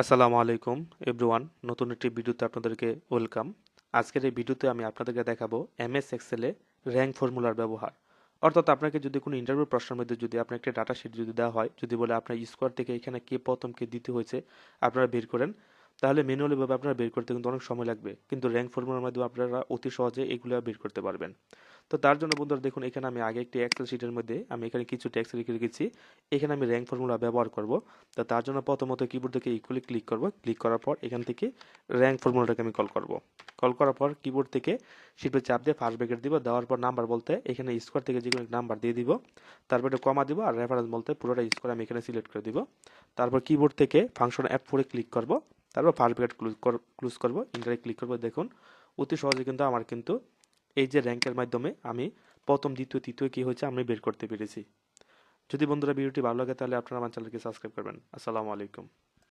আসসালামু আলাইকুম এভরিওয়ান নতুন একটি ভিডিওতে আপনাদেরকে ওয়েলকাম আজকের এই ভিডিওতে আমি আপনাদেরকে দেখাবো এমএস এক্সেলে র্যাঙ্ক ফর্মুলার ব্যবহার। অর্থাৎ আপনাকে যদি কোনো ইন্টারভিউ প্রশ্নের মধ্যে যদি আপনার একটা ডাটা শিট যদি দেওয়া হয়, যদি বলে আপনার স্কোয়ার থেকে এখানে কে প্রথম, কে দিতে হয়েছে, আপনারা বের করেন। তাহলে ম্যানুয়ালিভাবে আপনারা বের করতে কিন্তু অনেক সময় লাগবে। কিন্তু র্যাঙ্ক ফর্মুলার মাধ্যমে আপনারা অতি সহজে এগুলো বের করতে পারবেন। তো তার জন্য বন্ধুরা দেখুন, এখানে আমি আগে একটি এক্সেল শিটের মধ্যে আমি এখানে কিছু ট্যাক্স লিখে রেখেছি। এখানে আমি র্যাঙ্ক ফর্মুলা ব্যবহার করব। তো তার জন্য প্রথমত কিবোর্ড থেকে ইকুয়ালি ক্লিক করব। ক্লিক করার পর এখান থেকে র্যাঙ্ক ফর্মুলাটাকে আমি কল করব। কল করার পর কিবোর্ড থেকে শিটে চাপ দিয়ে ফার্স্ট ব্রেকেট দিব। দেওয়ার পর নাম্বার বলতে এখানে স্কোয়ার থেকে যে কোনো নাম্বার দিয়ে দিব। তারপর এটা কমা দিব আর রেফারেন্স বলতে পুরোটা স্কোয়ার আমি এখানে সিলেক্ট করে দিব। তারপর কিবোর্ড থেকে ফাংশন অ্যাপ ফোরে ক্লিক করব। তারপর ফার্স্ট ব্রেকেট ক্লোজ করব। ইন্টারে ক্লিক করব। দেখুন, অতি সহজে কিন্তু আমার কিন্তু এই যে র্যাঙ্কের মাধ্যমে আমি প্রথম, দ্বিতীয়, তৃতীয় কী হয়েছে আমি বের করতে পেরেছি। যদি বন্ধুরা ভিডিওটি ভালো লাগে তাহলে আপনারা আমার চ্যানেলকে সাবস্ক্রাইব করবেন। আসসালামু আলাইকুম।